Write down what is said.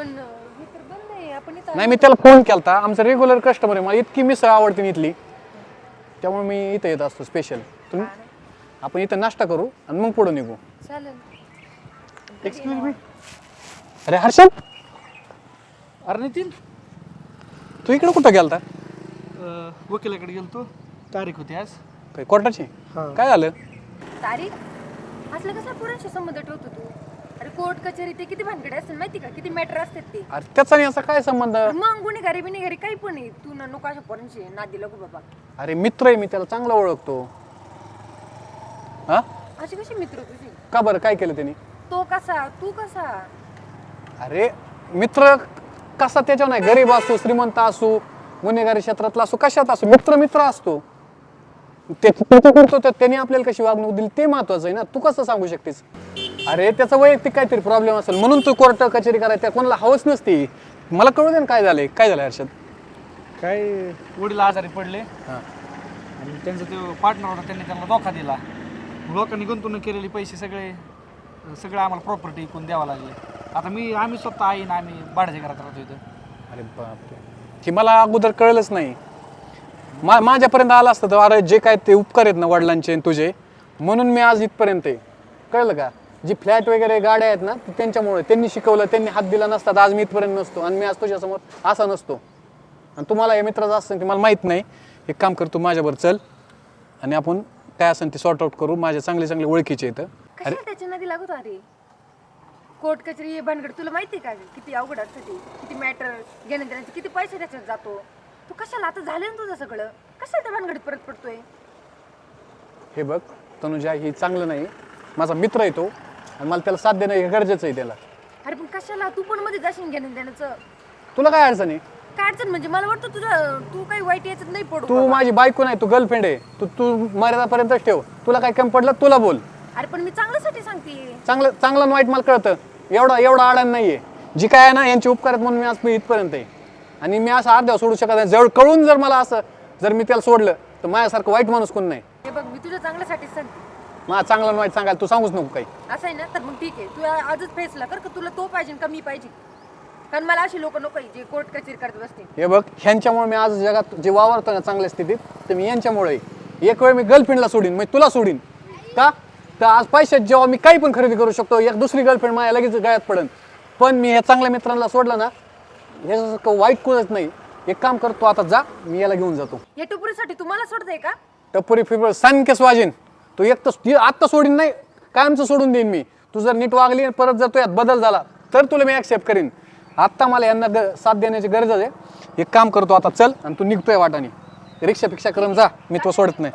पण अं, हे तर बंद आहे. आपण इथं नाही मी त्याला फोन केलता. आमचा रेग्युलर कस्टमर आहे. मला इतकी मिसळ आवडते ना इथली त्यामुळे मी इथं येत असतो स्पेशल तुम्ही? आपण इथं नाश्ता करू आणि मग पुढे निघू. चालेल. एक्सक्यूज मी अरे हर्षद? अरे नितीन? तू इकडे कुठं गेलता? अं, वकिलाकडे गेलतो. तारीख होती आज. काय कोर्टाची? हा. काय झालं? तारीख? असलं कसं पोरांशी संबंध ठेवतो तू? अरे कोर्ट कचेरी ते किती भानगडे असतात माहिती का? किती मॅटर असतात ते. अरे त्याचा आणि असा काय संबंध? मग गुन्हेगारी बिनेगारी काही पण आहे. तू ना नको अशा पोरांशी नादी लागू बाबा. अरे मित्र आहे मी त्याला चांगला ओळखतो. हा? अशी कशी मित्र तुझी? का बरं? काय केलं त्यांनी? तो कसा? तू कसा? अरे मित्र कसा त्याच्यावर नाही. गरीब असो श्रीमंत असो गुन्हेगारी क्षेत्रातला असो कशात असो मित्र मित्र असतो. ते त्याने आपल्याला कशी वागणूक दिली ते महत्वाचं आहे ना. तू कसं सांगू शकतेस? अरे त्याचा वैयक्तिक काहीतरी प्रॉब्लेम असेल. म्हणून तू कोर्ट कचेरी करायला त्या कोणाला हवंच नसती. मला कळू दे ना काय झालंय. काय झालं हर्षद? काय वडील आजारी पडले. हां. आणि त्यांचा तो पार्टनर होता त्यांनी त्यांना धोका दिला. लोकांनी गुंतवणूक केलेले पैसे सगळे सगळे आम्हाला प्रॉपर्टी विकून द्यावं लागले. आता मी आम्ही स्वतः आई आणि आम्ही भाड्याच्या घरात राहतो इथं. अरे बापरे. हे मला अगोदर कळलंच नाही. मा माझ्यापर्यंत आलं असतं तर अरे जे काय ते उपकार आहेत ना वडिलांचे आणि तुझे म्हणून मी आज इथपर्यंत आहे. कळलं का? जी फ्लॅट वगैरे गाड्या आहेत ना त्यांच्यामुळे त्यांनी शिकवलं त्यांनी हात दिला नसता तर आज मी इथपर्यंत नसतो आणि मी आज तुझ्यासमोर असा नसतो. आणि तुम्हाला हे मित्राचं असतं की मला माहीत नाही. एक काम कर तू माझ्याबरोबर चल आणि आपण काय असेल ते सॉर्ट आउट करू. माझे चांगले चांगले ओळखीचे इथं कशाला त्याच्या नादी लागतो अरे कोर्ट कचेरी हे भानगड तुला माहिती आहे का? किती अवघड असतं ते. किती मॅटर घेण्या देण्याचे किती पैसे त्याच्यात जातो. तू कशाला आता झालं ना तुझं सगळं? कशाला त्या भानगडीत परत पडतोय? हे बघ तनुजा ही चांगलं नाही. माझा मित्र आहे तो. आणि मला त्याला साथ देणं हे गरजेचं आहे त्याला. अरे पण कशाला? तू पण मध्ये जाशील घेण्या देण्याचं तुला काय अडचण आहे? काय अडचण? म्हणजे मला वाटतं तुझं तू काही वाईट याच्यात नाही पडू तू बाबा. माझी बायको नाही तू गर्लफ्रेंड आहे. तू तू मर्यादापर्यंतच ठेव. तुला काय कमी पडलं तुला बोल. अरे पण मी चांगल्यासाठी सांगते. चांगलं चांगलं आणि वाईट मला कळतं. एवढा एवढा आडाण नाहीये. जी काय आहे ना यांची उपकार आहेत म्हणून मी आज मी इथपर्यंत आहे. आणि मी असं अर्ध्या सोडू शकत नाही. जवळ कळून जर मला असं जर मी त्याला सोडलं तर माझ्यासारखं वाईट माणूस कोण नाही? हे बघ मी तुझ्या चांगल्यासाठीच सांगते. मला चांगलं वाईट सांगायला तू सांगूच नको काही. असं आहे ना? तर मग ठीक आहे. तू आजच फेसला कर का तुला तो पाहिजे का मी पाहिजे? कारण मला अशी लोक नको जे कोर्ट कचेरी करत बसते हे बघ ह्यांच्यामुळे मी आज जगात जे वावरतो ना चांगल्या स्थितीत तर मी यांच्यामुळे. आहे. एक वेळ मी गर्लफ्रेंडला सोडीन मग तुला सोडीन. का? तर आज पैशात जेव्हा मी काही पण खरेदी करू शकतो एक दुसरी गर्लफ्रेंड माझ्या लगेच गळ्यात पडन. पण मी ह्या चांगल्या मित्रांना सोडलं ना ह्याचं वाईट कुणच नाही. एक काम करतो आता जा मी याला घेऊन जातो. या टुपरीसाठी तुम्हाला सोडताय का? टप्पुरी फिबर सांकेस वाजेन. तू एक तर आत्ता सोडीन नाही कायमचं सोडून देईन मी. तू जर नीट वागली परत जर तो यात बदल झाला तर तुला मी ॲक्सेप्ट करीन. आत्ता मला यांना ग साथ देण्याची गरज आहे. एक काम करतो आता चल आणि तू निघतोय वाटाने. रिक्षापेक्षा करून जा मी तो सोडत नाही.